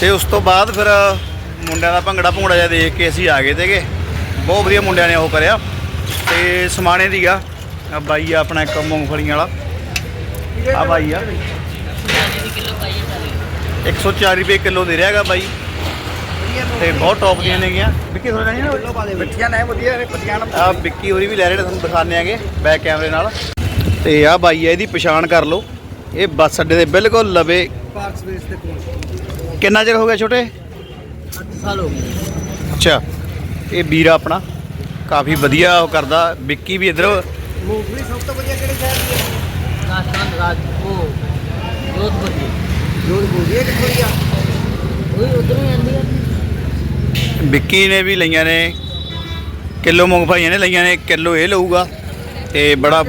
ਤੇ ਉਸ ਤੋਂ ਬਾਅਦ ਫਿਰ ਮੁੰਡਿਆਂ ਦਾ ਭੰਗੜਾ ਭੁੰਗੜਾ ਜਿਹਾ ਦੇਖ ਕੇ ਅਸੀਂ ਆ ਗਏ ਤੇਗੇ ਬਹੁਤ ਵਧੀਆ ਮੁੰਡਿਆਂ ਨੇ ਉਹ ਕਰਿਆ। ਤੇ ਸਮਾਣੇ ਦੀਗਾ ਆ ਬਾਈ ਆ ਆਪਣਾ ਇੱਕ ਮੂੰਗਫਲੀਆਂ ਵਾਲਾ। ਆ ਬਾਈ ਆ। 140 ਰੁਪਏ ਕਿਲੋ ਦੇ ਰਿਹਾਗਾ ਬਾਈ। ਤੇ ਬਹੁਤ ਟੌਪ ਦੀਆਂ ਨੇਗੀਆਂ ਵਿੱਕੀ ਥੋੜਾ ਜਾਣੀ ਨਾ ਮਿੱਠੀਆਂ ਨੇ ਵਧੀਆ ਨੇ ਪਤੀਆਂ ਆ ਵਿੱਕੀ ਹੋਰੀ ਵੀ ਲੈ ਰਹੇ ਨੇ ਤੁਹਾਨੂੰ ਦਿਖਾਣੇ ਆਗੇ ਬੈਕ ਕੈਮਰੇ ਨਾਲ। ਤੇ ਆ ਬਾਈ ਆ ਇਹਦੀ ਪਛਾਣ ਕਰ ਲਓ। ਇਹ ਬੱਸ ਅੱਡੇ ਦੇ ਬਿਲਕੁਲ ਲਵੇ ਪਾਰਕ ਸਪੇਸ ਦੇ ਕੋਲ। ਕਿੰਨਾ ਚਿਰ ਹੋ ਗਿਆ ਛੋਟੇ? 8 ਸਾਲ ਹੋ ਗਏ। ਅੱਛਾ ਇਹ ਵੀਰਾ ਆਪਣਾ ਕਾਫੀ ਵਧੀਆ ਉਹ ਕਰਦਾ ਵਿੱਕੀ ਵੀ ਇਧਰ। ਮੂੰਗਫਲੀ ਸਭ ਤੋਂ ਵਧੀਆ ਕਿਹੜੇ ਸ਼ਹਿਰ ਦੀ ਹੈ? ਰਾਜਸਥਾਨ ਰਾਜ ਉਹ ਜੋਧਪੁਰ ਜੋਧਪੁਰ ਇਹ ਕਿੱਥੋਂ ਦੀ ਆ? ਉਹ ਉਧਰੋਂ ਹੀ ਆਉਂਦੀ ਹੈ ਵਿੱਕੀ ਨੇ ਵੀ ਲਈਆਂ ਨੇ ਕਿਲੋ ਮੂੰਗਫਲੀਆਂ ਨੇ ਲਈਆਂ ਨੇ ਕਿਲੋ ਇਹ ਲਊਗਾ ਤੇ ਬੜਾ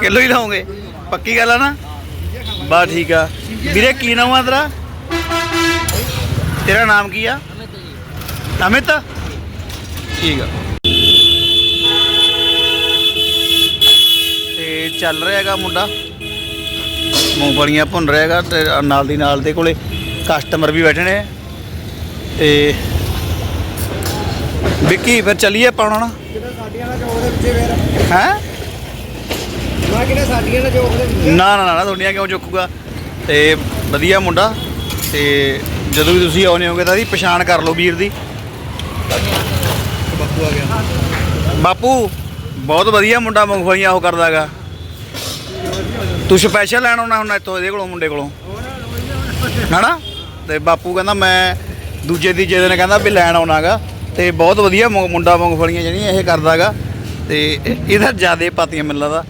ਕਿਲੋ ਹੀ ਲਾਉਂਗੇ ਪੱਕੀ ਗੱਲ ਆ ਨਾ? ਬਸ ਠੀਕ ਆ। ਵੀਰੇ ਕੀ ਨਾਮ ਆ ਤੇਰਾ? ਤੇਰਾ ਨਾਮ ਕੀ ਆ? ਹਮੇ ਤੇ ਜੀ। ਅਮਿਤ? ਠੀਕ ਆ। ਤੇ ਚੱਲ ਰਿਹਾ ਹੈਗਾ ਮੁੰਡਾ। ਮੂੰਗਫਲੀਆਂ ਭੁੰਨ ਰਿਹਾ ਹੈਗਾ ਤੇ ਨਾਲ ਦੀ ਨਾਲ ਦੇ ਕੋਲੇ ਕਸਟਮਰ ਵੀ ਬੈਠੇ ਨੇ। ਤੇ ਵਿੱਕੀ ਫਿਰ ਚੱਲੀਏ ਆਪਾਂ ਹੁਣ। ਕਿਹੜਾ ਸਾਡੀਆਂ ਨਾਲ ਚੌਕ ਦੇ ਪਿੱਛੇ ਫੇਰ? ਹੈ? ਮੈਂ ਕਿਹੜਾ ਸਾਡੀਆਂ ਨਾਲ ਚੌਕ ਦੇ ਨਾ ਨਾ ਨਾ ਨਾ ਦੁਨੀਆ ਕਿਉਂ ਚੁੱਕੂਗਾ? ਤੇ ਵਧੀਆ ਮੁੰਡਾ। ਤੇ ਜਦੋਂ ਵੀ ਤੁਸੀਂ ਆਉਨੇ ਹੋਗੇ ਤਾਂ ਇਹਦੀ ਪਛਾਣ ਕਰ ਲਓ ਵੀਰ ਦੀ। ਬੱਬੂ ਆ ਗਿਆ। ਬਾਪੂ ਬਹੁਤ ਵਧੀਆ ਮੁੰਡਾ ਮੂੰਗਫਲੀਆਂ ਉਹ ਕਰਦਾਗਾ। ਤੂੰ ਸਪੈਸ਼ਲ ਲੈਣ ਆਉਣਾ ਹੁਣ ਇੱਥੋਂ ਇਹਦੇ ਕੋਲੋਂ ਮੁੰਡੇ ਕੋਲੋਂ। ਹਨਾ? ਤੇ ਬਾਪੂ ਕਹਿੰਦਾ ਮੈਂ ਦੂਜੇ ਤੀਜੇ ਦਿਨ ਕਹਿੰਦਾ ਵੀ ਲੈਣ ਆਉਣਾਗਾ। ਤੇ ਬਹੁਤ ਵਧੀਆ ਮੁੰਡਾ ਮੂੰਗਫਲੀਆਂ ਜਿਹੜੀਆਂ ਇਹ ਕਰਦਾਗਾ। ਤੇ ਇਹ- ਇਹਦਾ ਜ਼ਿਆਦੇ ਪਾਤੀਆਂ ਮੈਨੂੰ ਲੱਗਦਾ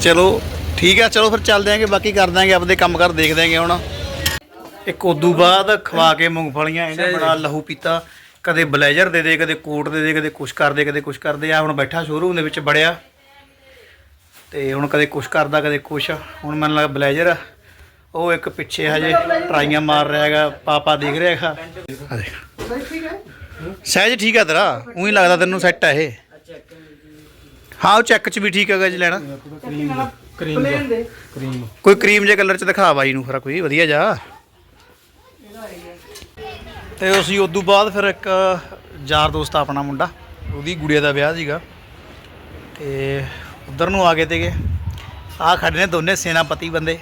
ਚਲੋ ਠੀਕ ਆ ਚਲੋ ਫਿਰ ਚੱਲਦੇ ਆਂਗੇ ਬਾਕੀ ਕਰ ਦਾਂਗੇ ਆਪਦੇ ਕੰਮ ਕਰ ਦੇਖ ਦਾਂਗੇ ਹੁਣ। ਇੱਕ ਉਦੋਂ ਬਾਅਦ ਖਵਾ ਕੇ ਮੂੰਗਫਲੀਆਂ ਇਹਨੇ ਬੜਾ ਲਹੂ ਪੀਤਾ। ਕਦੇ ਬਲੇਜ਼ਰ ਦੇ ਦੇ ਕਦੇ ਕੋਟ ਦੇ ਦੇ ਕਦੇ ਕੁਛ ਕਰਦੇ ਕਦੇ ਕੁਛ ਕਰਦੇ। ਆ ਹੁਣ ਬੈਠਾ ਸ਼ੋਰੂਮ ਦੇ ਵਿੱਚ ਬੜਿਆ। ਤੇ ਹੁਣ ਕਦੇ ਕੁਛ ਕਰਦਾ ਕਦੇ ਕੁਛ। ਹੁਣ ਮੈਨੂੰ ਲੱਗਾ ਬਲੇਜ਼ਰ। ਉਹ ਇੱਕ ਪਿੱਛੇ ਹਜੇ ਟਰਾਈਆਂ ਮਾਰ ਰਿਹਾ ਹੈਗਾ ਪਾਪਾ ਦੇਖ ਰਿਹਾ ਹੈਗਾ। ਆ ਦੇਖ। ਸਹਿਜ ਠੀਕ ਆ ਤੇਰਾ? ਉਹੀ ਲੱਗਦਾ ਤੈਨੂੰ ਸੈੱਟ ਆ ਇਹ। ਹਾਂ ਉਹ ਚੈੱਕ ਚ ਵੀ ਠੀਕ ਹੈਗਾ ਜੀ ਲੈਣਾ। ਪਲੇਨ ਦੇ ਕੋਈ ਕਰੀਮ ਜੇ ਕਲਰ ਚ ਦਿਖਾ ਬਾਈ ਨੂੰ ਫਿਰ ਕੋਈ ਵਧੀਆ ਜਾ। ਤੇ ਅਸੀਂ ਉਦੋਂ ਬਾਅਦ ਫਿਰ ਇੱਕ ਯਾਰ ਦੋਸਤ ਆਪਣਾ ਮੁੰਡਾ, ਉਹਦੀ ਗੁੜੀਆ ਦਾ ਵਿਆਹ ਸੀਗਾ। ਤੇ ਉਧਰ ਨੂੰ ਆ ਗਏ ਤੇਗੇ ਆ ਖੜੇ ਨੇ ਦੋਨੇ ਸੈਨਾਪਤੀ ਬੰਦੇ।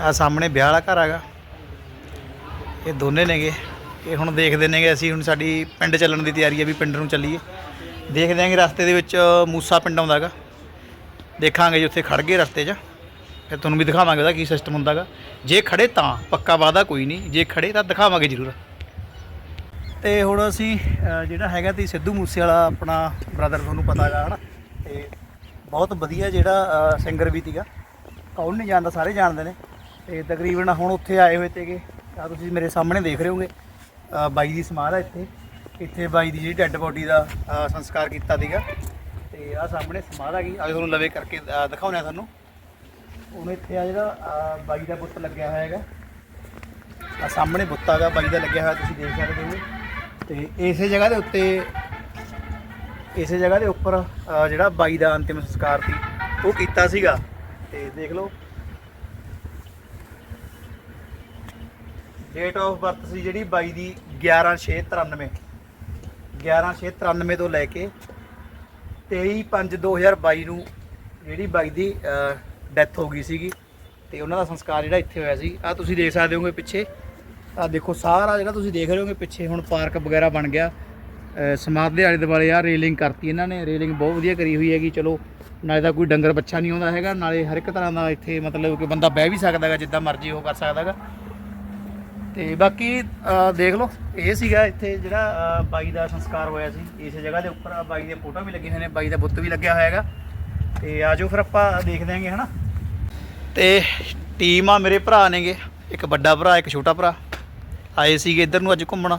ਆ ਸਾਹਮਣੇ ਵਿਆਹ ਵਾਲਾ ਘਰ ਹੈਗਾ। ਇਹ ਦੋਨੇ ਨੇਗੇ। ਇਹ ਹੁਣ ਦੇਖਦੇ ਨੇਗੇ ਅਸੀਂ ਹੁਣ ਸਾਡੀ ਪਿੰਡ ਚੱਲਣ ਦੀ ਤਿਆਰੀ ਹੈ ਵੀ ਪਿੰਡ ਨੂੰ ਚੱਲੀਏ। ਦੇਖਦੇ ਆਂਗੇ ਰਸਤੇ ਦੇ ਵਿੱਚ ਮੂਸਾ ਪਿੰਡ ਆਉਂਦਾ ਹੈਗਾ। ਦੇਖਾਂਗੇ ਜੀ, ਉੱਥੇ ਖੜ ਗਏ ਰਸਤੇ 'ਚ। ਫਿਰ ਤੁਹਾਨੂੰ ਵੀ ਦਿਖਾਵਾਂਗੇ ਉਹਦਾ ਕੀ ਸਿਸਟਮ ਹੁੰਦਾਗਾ। ਜੇ ਖੜੇ ਤਾਂ ਪੱਕਾ ਵਾਦਾ ਕੋਈ ਨਹੀਂ ਜੇ ਖੜੇ ਤਾਂ ਦਿਖਾਵਾਂਗੇ ਜ਼ਰੂਰ। ਤੇ ਹੁਣ ਅਸੀਂ ਜਿਹੜਾ ਹੈਗਾ ਤੀ ਸਿੱਧੂ ਮੂਸੇ ਵਾਲਾ ਆਪਣਾ ਬ੍ਰਦਰ ਤੁਹਾਨੂੰ ਪਤਾ ਹੈਗਾ ਹਨਾ? ਤੇ ਬਹੁਤ ਵਧੀਆ ਜਿਹੜਾ ਸਿੰਗਰ ਵੀ ਸੀਗਾ ਕੌਣ ਨਹੀਂ ਜਾਣਦਾ ਸਾਰੇ ਜਾਣਦੇ ਨੇ। ਤੇ ਤਕਰੀਬਨ ਹੁਣ ਉੱਥੇ ਆਏ ਹੋਏ ਤੇਗੇ। ਆ ਤੁਸੀਂ ਮੇਰੇ ਸਾਹਮਣੇ ਦੇਖ ਰਹੇ ਹੋਗੇ। ਬਾਈ ਦੀ ਸਮਾਧ ਹੈ ਇੱਥੇ। ਇੱਥੇ ਬਾਈ ਦੀ ਜਿਹੜੀ ਡੈੱਡ ਬੋਡੀ ਦਾ ਸੰਸਕਾਰ ਕੀਤਾ ਸੀਗਾ ਤੇ ਆ ਸਾਹਮਣੇ ਸਮਾਧ ਆ ਗਈ। ਆ ਤੁਹਾਨੂੰ ਲਵੇ ਕਰਕੇ ਅ, ਦਿਖਾਉਂਦੇ ਆ ਤੁਹਾਨੂੰ। ਹੁਣ ਇੱਥੇ ਆ ਜਿਹੜਾ ਅ, ਬਾਈ ਦਾ ਬੁੱਤ ਲੱਗਿਆ ਹੋਇਆ ਹੈਗਾ। ਆ ਸਾਹਮਣੇ ਬੁੱਤ ਹੈਗਾ ਬਾਈ ਦਾ ਲੱਗਿਆ ਹੋਇਆ ਤੁਸੀਂ ਦੇਖ ਸਕਦੇ ਹੋ। ਤੇ ਇਸੇ ਜਗ੍ਹਾ ਦੇ ਉੱਤੇ ਇਸੇ ਜਗ੍ਹਾ ਦੇ ਉੱਪਰ ਅ, ਜਿਹੜਾ ਬਾਈ ਦਾ ਅੰਤਿਮ ਸੰਸਕਾਰ ਸੀ ਉਹ ਕੀਤਾ ਸੀਗਾ। ਤੇ ਦੇਖ ਲਓ। ਡੇਟ ਆਫ ਬਰਥ ਸੀ ਜਿਹੜੀ ਬਾਈ ਦੀ 11693 11693 ਤੋਂ ਲੈ ਕੇ 23/5/2022 ਨੂੰ ਜਿਹੜੀ ਬਾਈ ਦੀ ਡੈਥ ਹੋ ਗਈ ਸੀਗੀ ਤੇ ਉਹਨਾਂ ਦਾ ਸੰਸਕਾਰ ਜਿਹੜਾ ਇੱਥੇ ਹੋਇਆ ਸੀ। ਆ ਤੁਸੀਂ ਦੇਖ ਸਕਦੇ ਹੋਗੇ ਪਿੱਛੇ। ਆ ਦੇਖੋ ਸਾਰਾ ਜਿਹੜਾ ਤੁਸੀਂ ਦੇਖ ਰਹੇ ਹੋਗੇ ਪਿੱਛੇ ਹੁਣ ਪਾਰਕ ਵਗੈਰਾ ਬਣ ਗਿਆ। ਅ, ਸਮਾਧ ਦੇ ਆਲੇ ਦੁਆਲੇ ਆ ਰੇਲਿੰਗ ਕਰਤੀ ਇਹਨਾਂ ਨੇ। ਰੇਲਿੰਗ ਬਹੁਤ ਵਧੀਆ ਕਰੀ ਹੋਈ ਹੈਗੀ ਚਲੋ ਨਾਲੇ ਤਾਂ ਕੋਈ ਡੰਗਰ ਬੱਚਾ ਨਹੀਂ ਆਉਂਦਾ ਹੈਗਾ। ਨਾਲੇ ਹਰ ਇੱਕ ਤਰ੍ਹਾਂ ਦਾ ਇੱਥੇ ਮਤਲਬ ਕਿ ਬੰਦਾ ਬਹਿ ਵੀ ਸਕਦਾ ਹੈਗਾ ਜਿੱਦਾਂ ਮਰਜ਼ੀ ਉਹ ਕਰ ਸਕਦਾ ਹੈਗਾ ਤੇ ਬਾਕੀ ਦੇਖ ਲਓ ਇਹ ਸੀਗਾ ਇੱਥੇ ਜਿਹੜਾ ਬਾਈ ਦਾ ਸੰਸਕਾਰ ਹੋਇਆ ਸੀ। ਇਸ ਜਗ੍ਹਾ ਦੇ ਉੱਪਰ ਬਾਈ ਦੇ ਫੋਟੋ ਵੀ ਲੱਗੇ ਹੋਏ ਨੇ ਬਾਈ ਦਾ ਬੁੱਤ ਵੀ ਲੱਗਿਆ ਹੋਇਆ ਹੈਗਾ ਤੇ ਆਜੋ ਫਿਰ ਆਪਾਂ ਦੇਖਦੇ ਆਂਗੇ ਹਨਾ? ਤੇ ਟੀਮ ਆ ਮੇਰੇ ਭਰਾ ਨੇਗੇ। ਇੱਕ ਵੱਡਾ ਭਰਾ ਇੱਕ ਛੋਟਾ ਭਰਾ। ਆਏ ਸੀਗੇ ਇੱਧਰ ਨੂੰ ਅੱਜ ਘੁੰਮਣ।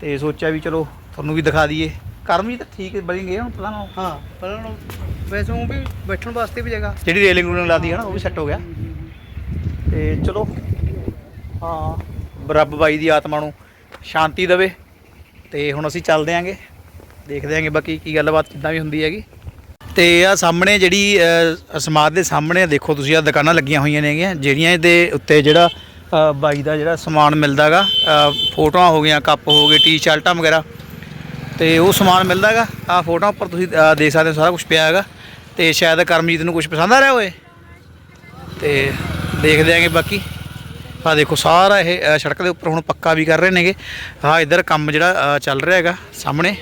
ਤੇ ਸੋਚਿਆ ਵੀ ਚਲੋ ਤੁਹਾਨੂੰ ਵੀ ਦਿਖਾ ਦਈਏ। ਕਰਮ ਤਾਂ ਠੀਕ ਬਣੀ ਗਏ ਹੁਣ ਪਤਾ ਨਾ ਹਾਂ ਪਰ ਹੁਣ ਵੈਸੇ ਉਹ ਵੀ ਬੈਠਣ ਵਾਸਤੇ ਵੀ ਜਗ੍ਹਾ। ਜਿਹੜੀ ਰੇਲਿੰਗ ਨੂੰ ਲਾਦੀ ਹੈ ਨਾ ਉਹ ਵੀ ਸੈੱਟ ਹੋ ਗਿਆ। ਤੇ ਚਲੋ ਹਾਂ ਰੱਬ ਬਾਈ ਦੀ ਆਤਮਾ ਨੂੰ ਸ਼ਾਂਤੀ ਦੇਵੇ। ਤੇ ਹੁਣ ਅਸੀਂ ਚੱਲਦੇ ਆਂਗੇ। ਦੇਖਦੇ ਆਂਗੇ ਬਾਕੀ ਕੀ ਗੱਲਬਾਤ ਕਿੱਦਾਂ ਵੀ ਹੁੰਦੀ ਹੈਗੀ। ਤੇ ਆ ਸਾਹਮਣੇ ਜਿਹੜੀ ਅ, ਸਮਾਧ ਦੇ ਸਾਹਮਣੇ ਦੇਖੋ ਤੁਸੀਂ ਆ ਦੁਕਾਨਾਂ ਲੱਗੀਆਂ ਹੋਈਆਂ ਨੇਗੀਆਂ ਜਿਹੜੀਆਂ ਇਹਦੇ ਉੱਤੇ ਜਿਹੜਾ ਅ, ਬਾਈ ਦਾ ਜਿਹੜਾ ਸਮਾਨ ਮਿਲਦਾਗਾ ਫੋਟੋਆਂ ਹੋ ਗਈਆਂ ਕੱਪ ਹੋ ਗਏ ਟੀ-ਸ਼ਰਟਾਂ ਵਗੈਰਾ ਤੇ ਉਹ ਸਮਾਨ ਮਿਲਦਾਗਾ ਆ ਫੋਟੋਆਂ ਉੱਪਰ ਤੁਸੀਂ ਅ, ਦੇਖ ਸਕਦੇ ਹੋ ਸਾਰਾ ਕੁਝ ਪਿਆ ਹੈਗਾ ਤੇ ਸ਼ਾਇਦ ਕਰਮਜੀਤ ਨੂੰ ਕੁਝ ਪਸੰਦ ਆ ਰਿਹਾ ਹੋਏ ਤੇ ਦੇਖਦੇ ਆਂਗੇ ਬਾਕੀ ਆ ਦੇਖੋ ਸਾਰਾ ਇਹ ਅ, ਸੜਕ ਦੇ ਉੱਪਰ ਹੁਣ ਪੱਕਾ ਵੀ ਕਰ ਰਹੇ ਨੇਗੇ ਆ ਇੱਧਰ ਕੰਮ ਜਿਹੜਾ ਅ, ਚੱਲ ਰਿਹਾ ਹੈਗਾ ਸਾਹਮਣੇ।